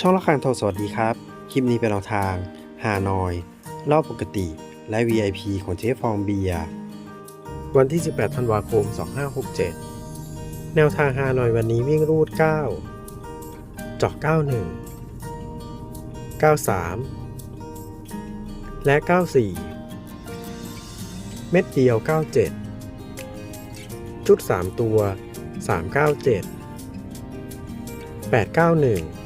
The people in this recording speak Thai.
ช่องละครโทรสวัสดีครับ คลิปนี้เป็นแนวทางฮานอย รอบปกติ และ VIP ของเจ๊ฟองเบีย วันที่ 18 ธันวาคม 2567 แนวทางฮานอยวันนี้วิ่งรูด9เจาะ91 93 และ 94 เม็ดเดียว 97 ชุด 3 ตัว 397 891